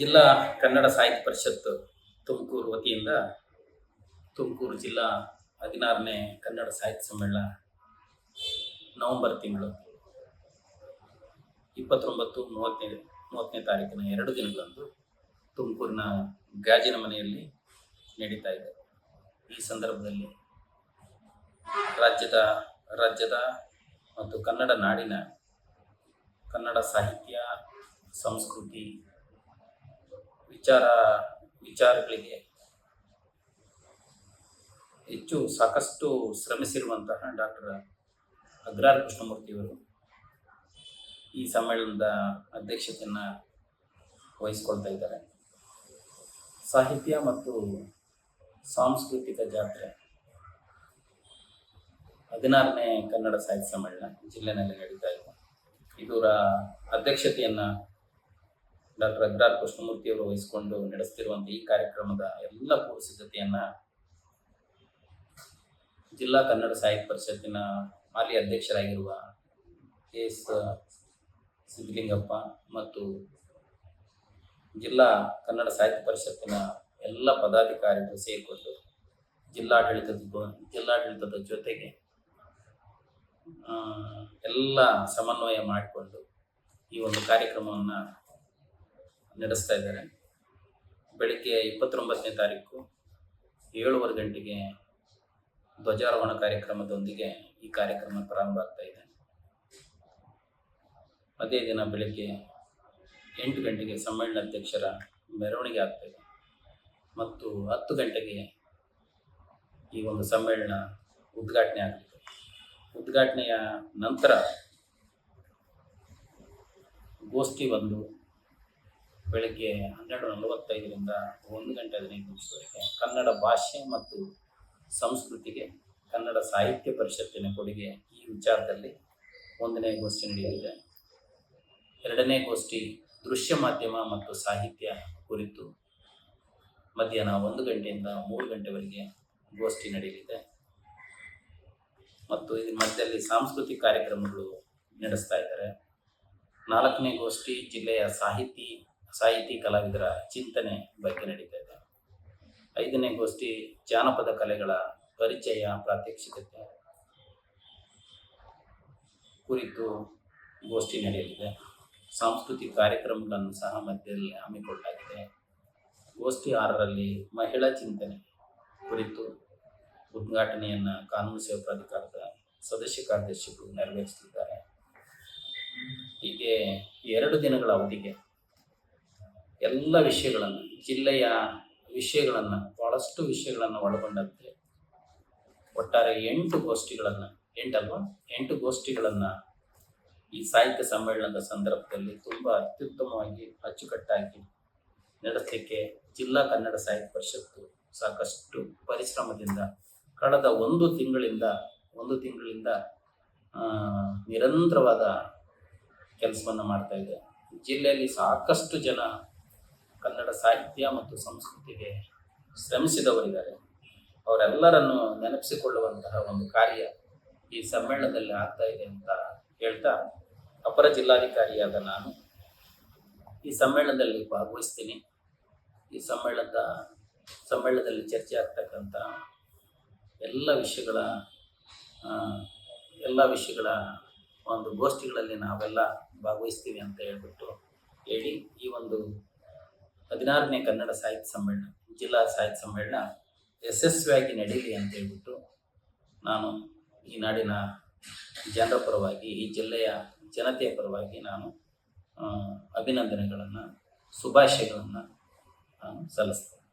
ಜಿಲ್ಲಾ ಕನ್ನಡ ಸಾಹಿತ್ಯ ಪರಿಷತ್ತು ತುಮಕೂರು ವತಿಯಿಂದ ತುಮಕೂರು ಜಿಲ್ಲಾ ಹದಿನಾರನೇ ಕನ್ನಡ ಸಾಹಿತ್ಯ ಸಮ್ಮೇಳನ ನವೆಂಬರ್ ತಿಂಗಳು ಇಪ್ಪತ್ತೊಂಬತ್ತು ಮೂವತ್ತನೇ ಮೂವತ್ತನೇ ತಾರೀಕಿನ ಎರಡು ದಿನಗಳಂದು ತುಮಕೂರಿನ ಗಾಜಿನ ಮನೆಯಲ್ಲಿ ನಡೀತಾ ಇದೆ. ಈ ಸಂದರ್ಭದಲ್ಲಿ ರಾಜ್ಯದ ರಾಜ್ಯದ ಮತ್ತು ಕನ್ನಡ ನಾಡಿನ ಕನ್ನಡ ಸಾಹಿತ್ಯ, ಸಂಸ್ಕೃತಿ ವಿಚಾರ, ವಿಚಾರಗಳಿಗೆ ಹೆಚ್ಚು ಸಾಕಷ್ಟು ಶ್ರಮಿಸಿರುವಂತಹ ಡಾಕ್ಟರ್ ಅಗ್ರಾರ್ ಕೃಷ್ಣಮೂರ್ತಿಯವರು ಈ ಸಮ್ಮೇಳನದ ಅಧ್ಯಕ್ಷತೆಯನ್ನು ವಹಿಸ್ಕೊಳ್ತಾ ಇದ್ದಾರೆ. ಸಾಹಿತ್ಯ ಮತ್ತು ಸಾಂಸ್ಕೃತಿಕ ಜಾತ್ರೆ ಹದಿನಾರನೇ ಕನ್ನಡ ಸಾಹಿತ್ಯ ಸಮ್ಮೇಳನ ಜಿಲ್ಲೆನಲ್ಲಿ ನಡೀತಾ ಇದೆ. ಇದರ ಅಧ್ಯಕ್ಷತೆಯನ್ನು ಡಾಕ್ಟರ್ ಅಗ್ರಾರ್ ಕೃಷ್ಣಮೂರ್ತಿಯವರು ವಹಿಸಿಕೊಂಡು ನಡೆಸ್ತಿರುವಂಥ ಈ ಕಾರ್ಯಕ್ರಮದ ಎಲ್ಲ ಪೂರ್ವ ಸಿದ್ಧತೆಯನ್ನ ಜಿಲ್ಲಾ ಕನ್ನಡ ಸಾಹಿತ್ಯ ಪರಿಷತ್ತಿನ ಹಾಲಿ ಅಧ್ಯಕ್ಷರಾಗಿರುವ ಕೆ ಎಸ್ ಸಿದ್ದಲಿಂಗಪ್ಪ ಮತ್ತು ಜಿಲ್ಲಾ ಕನ್ನಡ ಸಾಹಿತ್ಯ ಪರಿಷತ್ತಿನ ಎಲ್ಲ ಪದಾಧಿಕಾರಿಗಳು ಸೇರಿಕೊಂಡು ಜಿಲ್ಲಾಡಳಿತದ ಜಿಲ್ಲಾಡಳಿತದ ಜೊತೆಗೆ ಎಲ್ಲ ಸಮನ್ವಯ ಮಾಡಿಕೊಂಡು ಈ ಒಂದು ಕಾರ್ಯಕ್ರಮವನ್ನು ನಡೆಸ್ತಾ ಇದ್ದಾರೆ. ಬೆಳಿಗ್ಗೆ ಇಪ್ಪತ್ತೊಂಬತ್ತನೇ ತಾರೀಕು ಏಳುವರೆ ಗಂಟೆಗೆ ಧ್ವಜಾರೋಹಣ ಕಾರ್ಯಕ್ರಮದೊಂದಿಗೆ ಈ ಕಾರ್ಯಕ್ರಮ ಪ್ರಾರಂಭ ಆಗ್ತಾ ಇದೆ. ಅದೇ ದಿನ ಬೆಳಗ್ಗೆ ಎಂಟು ಗಂಟೆಗೆ ಸಮ್ಮೇಳನಾಧ್ಯಕ್ಷರ ಮೆರವಣಿಗೆ ಆಗ್ತದೆ ಮತ್ತು ಹತ್ತು ಗಂಟೆಗೆ ಈ ಒಂದು ಸಮ್ಮೇಳನ ಉದ್ಘಾಟನೆ ಆಗಲಿದೆ ಉದ್ಘಾಟನೆಯ ನಂತರ ಗೋಷ್ಠಿ ಒಂದು ಬೆಳಗ್ಗೆ ಹನ್ನೆರಡು ನಲವತ್ತೈದರಿಂದ ಒಂದು ಗಂಟೆ ಹದಿನೈದು ನಿಮಿಷದವರೆಗೆ ಕನ್ನಡ ಭಾಷೆ ಮತ್ತು ಸಂಸ್ಕೃತಿಗೆ, ಕನ್ನಡ ಸಾಹಿತ್ಯ ಪರಿಷತ್ತಿನ ಕೊಡುಗೆ ಈ ವಿಚಾರದಲ್ಲಿ ಒಂದನೇ ಗೋಷ್ಠಿ ನಡೆಯಲಿದೆ. ಎರಡನೇ ಗೋಷ್ಠಿ ದೃಶ್ಯ ಮಾಧ್ಯಮ ಮತ್ತು ಸಾಹಿತ್ಯ ಕುರಿತು ಮಧ್ಯಾಹ್ನ ಒಂದು ಗಂಟೆಯಿಂದ ಮೂರು ಗಂಟೆವರೆಗೆ ಗೋಷ್ಠಿ ನಡೆಯಲಿದೆ. ಮತ್ತು ಇದ್ರ ಮಧ್ಯದಲ್ಲಿ ಸಾಂಸ್ಕೃತಿಕ ಕಾರ್ಯಕ್ರಮಗಳು ನಡೆಸ್ತಾ ಇದ್ದಾರೆ. ನಾಲ್ಕನೇ ಗೋಷ್ಠಿ ಜಿಲ್ಲೆಯ ಸಾಹಿತಿ ಸಾಹಿತಿ ಕಲಾವಿದರ ಚಿಂತನೆ ಬಗ್ಗೆ ನಡೀತಾ ಇದೆ. ಐದನೇ ಗೋಷ್ಠಿ ಜಾನಪದ ಕಲೆಗಳ ಪರಿಚಯ ಪ್ರಾತ್ಯಕ್ಷಿಕತೆ ಕುರಿತು ಗೋಷ್ಠಿ ನಡೆಯಲಿದೆ. ಸಾಂಸ್ಕೃತಿಕ ಕಾರ್ಯಕ್ರಮಗಳನ್ನು ಸಹ ಮಧ್ಯದಲ್ಲಿ ಹಮ್ಮಿಕೊಳ್ಳಲಾಗಿದೆ. ಗೋಷ್ಠಿ ಆರರಲ್ಲಿ ಮಹಿಳಾ ಚಿಂತನೆ ಕುರಿತು ಉದ್ಘಾಟನೆಯನ್ನು ಕಾನೂನು ಸೇವಾ ಪ್ರಾಧಿಕಾರದ ಸದಸ್ಯ ಕಾರ್ಯದರ್ಶಿಗಳು ನೆರವೇರಿಸುತ್ತಿದ್ದಾರೆ. ಹೀಗೆ ಎರಡು ದಿನಗಳ ಅವಧಿಗೆ ಎಲ್ಲ ವಿಷಯಗಳನ್ನು, ಜಿಲ್ಲೆಯ ವಿಷಯಗಳನ್ನು, ಬಹಳಷ್ಟು ವಿಷಯಗಳನ್ನು ಒಳಗೊಂಡಂತೆ ಒಟ್ಟಾರೆ ಎಂಟು ಗೋಷ್ಠಿಗಳನ್ನು, ಎಂಟಲ್ವಾ? ಎಂಟು ಗೋಷ್ಠಿಗಳನ್ನು ಈ ಸಾಹಿತ್ಯ ಸಮ್ಮೇಳನದ ಸಂದರ್ಭದಲ್ಲಿ ತುಂಬ ಅತ್ಯುತ್ತಮವಾಗಿ ಅಚ್ಚುಕಟ್ಟಾಗಿ ನಡೆಸಲಿಕ್ಕೆ ಜಿಲ್ಲಾ ಕನ್ನಡ ಸಾಹಿತ್ಯ ಪರಿಷತ್ತು ಸಾಕಷ್ಟು ಪರಿಶ್ರಮದಿಂದ ಕಳೆದ ಒಂದು ತಿಂಗಳಿಂದ ಒಂದು ತಿಂಗಳಿಂದ ನಿರಂತರವಾದ ಕೆಲಸವನ್ನು ಮಾಡ್ತಾ ಇದೆ. ಜಿಲ್ಲೆಯಲ್ಲಿ ಸಾಕಷ್ಟು ಜನ ಕನ್ನಡ ಸಾಹಿತ್ಯ ಮತ್ತು ಸಂಸ್ಕೃತಿಗೆ ಶ್ರಮಿಸಿದವರಿದ್ದಾರೆ. ಅವರೆಲ್ಲರನ್ನು ನೆನಪಿಸಿಕೊಳ್ಳುವಂತಹ ಒಂದು ಕಾರ್ಯ ಈ ಸಮ್ಮೇಳನದಲ್ಲಿ ಆಗ್ತಾ ಇದೆ ಅಂತ ಹೇಳ್ತಾ ಅಪರ ಜಿಲ್ಲಾಧಿಕಾರಿಯಾದ ನಾನು ಈ ಸಮ್ಮೇಳನದಲ್ಲಿ ಭಾಗವಹಿಸ್ತೀನಿ. ಈ ಸಮ್ಮೇಳನದ ಸಮ್ಮೇಳನದಲ್ಲಿ ಚರ್ಚೆ ಆಗ್ತಕ್ಕಂಥ ಎಲ್ಲ ವಿಷಯಗಳ ಎಲ್ಲ ವಿಷಯಗಳ ಒಂದು ಗೋಷ್ಠಿಗಳಲ್ಲಿ ನಾವೆಲ್ಲ ಭಾಗವಹಿಸ್ತೀವಿ ಅಂತ ಹೇಳ್ಬಿಟ್ಟು ಹೇಳಿ ಈ ಒಂದು ಹದಿನಾರನೇ ಕನ್ನಡ ಸಾಹಿತ್ಯ ಸಮ್ಮೇಳನ, ಜಿಲ್ಲಾ ಸಾಹಿತ್ಯ ಸಮ್ಮೇಳನ ಯಶಸ್ವಿಯಾಗಿ ನಡೀಲಿ ಅಂತ ಹೇಳ್ಬಿಟ್ಟು ನಾನು ಈ ನಾಡಿನ ಜನರ ಪರವಾಗಿ, ಈ ಜಿಲ್ಲೆಯ ಜನತೆಯ ಪರವಾಗಿ ನಾನು ಅಭಿನಂದನೆಗಳನ್ನು, ಶುಭಾಶಯಗಳನ್ನು ನಾನು ಸಲ್ಲಿಸ್ತೇನೆ.